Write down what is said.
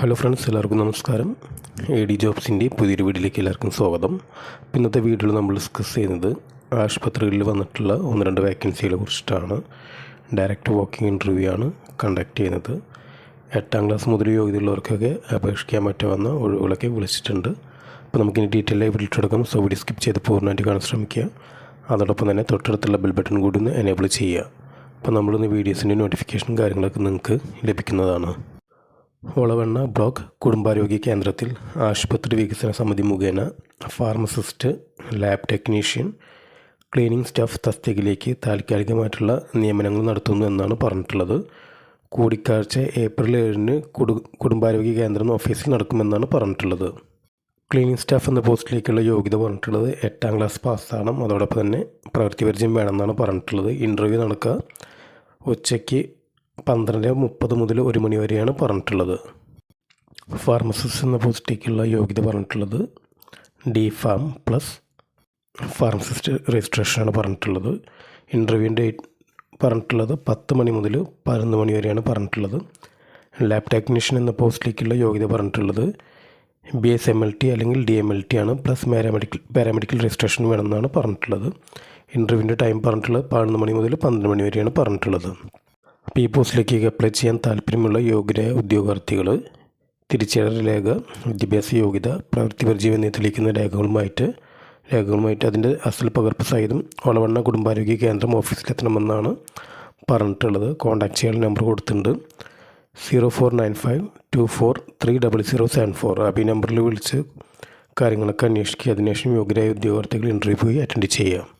Hello friends എല്ലാവർക്കും നമസ്കാരം. A D ജോബ്സിന്റെ പുതിയൊരു വീഡിയോയിലേക്ക് എല്ലാവർക്കും സ്വാഗതം. ഇന്നത്തെ വീഡിയോയിൽ നമ്മൾ ഡിസ്കസ് ചെയ്യുന്നത് ആശുപത്രികളിൽ വന്നിട്ടുള്ള ഒന്ന് രണ്ട് വേക്കൻസികളെ കുറിച്ചിട്ടാണ്. ഡയറക്റ്റ് വാക്കിംഗ് ഇന്റർവ്യൂ ആണ് കണ്ടക്ട് ചെയ്യുന്നത്. എട്ടാം ക്ലാസ് മുതൽ യോഗ്യതയുള്ളവർക്കൊക്കെ അപേക്ഷിക്കാൻ പറ്റുമെന്ന ഒഴിവുകളൊക്കെ വിളിച്ചിട്ടുണ്ട്. അപ്പോൾ നമുക്കിനി ഡീറ്റെയിൽ ആയി വിളിച്ചെടുക്കാം സോ വീഡിയോ സ്കിപ്പ് ചെയ്ത് പൂർണമായിട്ട് കാണാൻ ശ്രമിക്കുക. അതോടൊപ്പം തന്നെ തൊട്ടടുത്തുള്ള ബെൽ ബട്ടൺ കൂടി ഒന്ന് എനേബിൾ ചെയ്യുക. അപ്പോൾ നമ്മളിന്ന് വീഡിയോസിന്റെ നോട്ടിഫിക്കേഷൻ കാര്യങ്ങളൊക്കെ നിങ്ങൾക്ക് ലഭിക്കുന്നതാണ്. ഒളവണ്ണ ബ്ലോക്ക് കുടുംബാരോഗ്യ കേന്ദ്രത്തിൽ ആശുപത്രി വികസന സമിതി മുഖേന pharmacist lab technician cleaning staff തസ്തികയിലേക്ക് താൽക്കാലികമായിട്ടുള്ള നിയമനങ്ങൾ നടത്തുന്നു എന്നാണ് പറഞ്ഞിട്ടുള്ളത്. കൂടിക്കാഴ്ച ഏപ്രിൽ ഏഴിന് കുടു കുടുംബാരോഗ്യ കേന്ദ്രം ഓഫീസിൽ നടക്കുമെന്നാണ് പറഞ്ഞിട്ടുള്ളത്. ക്ലീനിങ് സ്റ്റാഫ് എന്ന പോസ്റ്റിലേക്കുള്ള യോഗ്യത പറഞ്ഞിട്ടുള്ളത് എട്ടാം ക്ലാസ് പാസ്സാകണം. അതോടൊപ്പം തന്നെ പ്രവൃത്തി പരിചയം വേണമെന്നാണ് പറഞ്ഞിട്ടുള്ളത്. ഇന്റർവ്യൂ നടക്കുക. ഉച്ചയ്ക്ക് പന്ത്രണ്ട് മുപ്പത് മുതൽ ഒരു മണി വരെയാണ് പറഞ്ഞിട്ടുള്ളത്. ഫാർമസിസ്റ്റ് എന്ന പോസ്റ്റിലേക്കുള്ള യോഗ്യത പറഞ്ഞിട്ടുള്ളത് ഡി ഫാം പ്ലസ് ഫാർമസിസ്റ്റ് രജിസ്ട്രേഷനാണ് പറഞ്ഞിട്ടുള്ളത്. ഇന്റർവ്യൂ ഡേറ്റ് പറഞ്ഞിട്ടുള്ളത് പത്ത് മണി മുതൽ പതിനൊന്ന് മണി വരെയാണ് പറഞ്ഞിട്ടുള്ളത്. ലാബ് ടെക്നീഷ്യൻ എന്ന പോസ്റ്റിലേക്കുള്ള യോഗ്യത പറഞ്ഞിട്ടുള്ളത് B S M L T അല്ലെങ്കിൽ ഡി എം എൽ ടി ആണ്. പ്ലസ് പാരാമെഡിക്കൽ പാരാമെഡിക്കൽ രജിസ്ട്രേഷൻ വേണമെന്നാണ് പറഞ്ഞിട്ടുള്ളത്. ഇന്റർവ്യൂവിന്റെ ടൈം പറഞ്ഞിട്ടുള്ളത് പതിനൊന്ന് മണി മുതൽ പന്ത്രണ്ട് മണി വരെയാണ് പറഞ്ഞിട്ടുള്ളത്. ഈ പോസ്റ്റിലേക്ക് അപ്ലൈ ചെയ്യാൻ താല്പര്യമുള്ള യോഗ്യരായ ഉദ്യോഗാർത്ഥികൾ തിരിച്ചറിയൽ രേഖ വിദ്യാഭ്യാസ യോഗ്യത പ്രവൃത്തി പരിചയം എന്നീ തെളിയിക്കുന്ന രേഖകളുമായിട്ട് രേഖകളുമായിട്ട് അതിന്റെ അസൽ പകർപ്പ് സഹിതം ഒളവണ്ണ കുടുംബാരോഗ്യ കേന്ദ്രം ഓഫീസിലെത്തണമെന്നാണ് പറഞ്ഞിട്ടുള്ളത്. കോൺടാക്ട് ചെയ്യാൻ നമ്പർ കൊടുത്തിട്ടുണ്ട്. Zero four nine five two four three double zero seven four. അപ്പോൾ ഈ നമ്പറിൽ വിളിച്ച് കാര്യങ്ങളൊക്കെ അന്വേഷിക്കുക. അതിനുശേഷം യോഗ്യരായ ഉദ്യോഗാർത്ഥികൾ ഇന്റർവ്യൂ പോയി അറ്റൻഡ് ചെയ്യുക.